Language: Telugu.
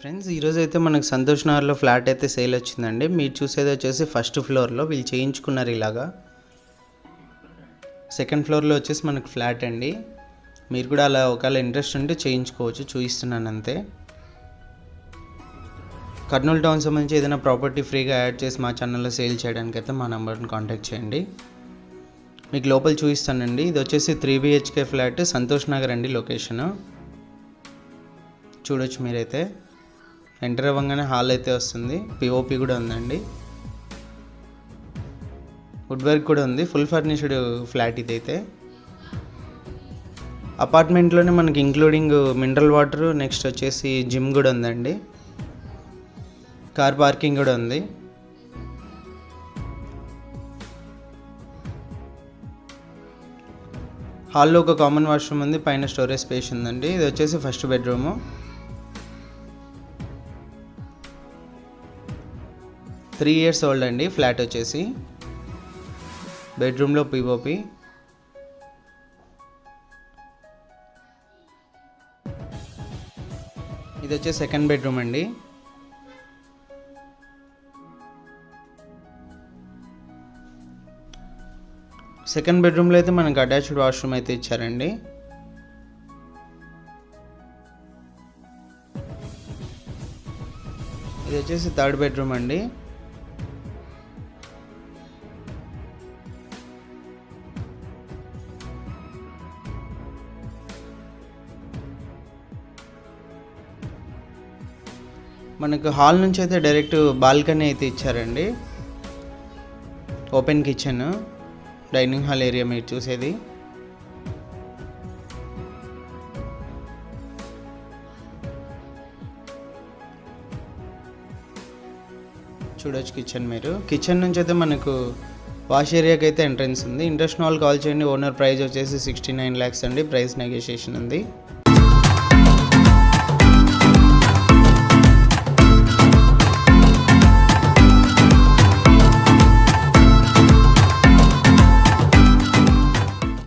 ఫ్రెండ్స్. ఈరోజు అయితే మనకు సంతోష్ నగర్లో ఫ్లాట్ అయితే సేల్ వచ్చిందండి. మీరు చూసేది వచ్చేసి ఫస్ట్ ఫ్లోర్లో వీళ్ళు చేయించుకున్నారు ఇలాగా. సెకండ్ ఫ్లోర్లో వచ్చేసి మనకు ఫ్లాట్ అండి. మీరు కూడా అలా ఒకవేళ ఇంట్రెస్ట్ ఉంటే చేయించుకోవచ్చు చూపిస్తున్నాను అంతే. కర్నూలు టౌన్ సంబంధించి ఏదైనా ప్రాపర్టీ ఫ్రీగా యాడ్ చేసి మా ఛానల్లో సేల్ చేయడానికి అయితే మా నెంబర్ని కాంటాక్ట్ చేయండి. మీకు లోపల చూపిస్తానండి. ఇది వచ్చేసి three BHK flat Santosh Nagar అండి లొకేషను చూడొచ్చు మీరైతే. ఎంటర్ అవ్వగానే హాల్ అయితే వస్తుంది. పిఓపి కూడా ఉందండి. వుడ్ వర్క్ కూడా ఉంది. ఫుల్ ఫర్నిష్డ్ ఫ్లాట్ ఇదైతే. అపార్ట్మెంట్లోనే మనకి ఇంక్లూడింగ్ మినరల్ వాటర్ నెక్స్ట్ వచ్చేసి జిమ్ కూడా ఉందండి. కార్ పార్కింగ్ కూడా ఉంది. హాల్లో ఒక కామన్ వాష్రూమ్ ఉంది. పైన స్టోరేజ్ స్పేస్ ఉందండి. ఇది వచ్చేసి first bedroom three years old అండి ఫ్లాట్ వచ్చేసి. బెడ్రూమ్లో పిఓపి ఇది వచ్చే సెకండ్ బెడ్రూమ్ అండి. సెకండ్ బెడ్రూమ్లో అయితే మనకు అటాచ్డ్ వాష్రూమ్ అయితే ఇచ్చారండి. ఇది వచ్చేసి థర్డ్ బెడ్రూమ్ అండి. మనకు హాల్ నుంచి అయితే డైరెక్ట్ బాల్కనీ అయితే ఇచ్చారండి. Open kitchen dining hall area మీరు చూసేది. చూడొచ్చు కిచెన్ మీరు. కిచెన్ నుంచి అయితే మనకు వాష్ ఏరియాకి అయితే ఎంట్రన్స్ ఉంది. ఇంట్రెస్ట్ కాల్ చేయండి. ఓనర్ ప్రైస్ వచ్చేసి సిక్స్టీ నైన్ ల్యాక్స్ అండి. ప్రైస్ నెగోషియేషన్ ఉంది.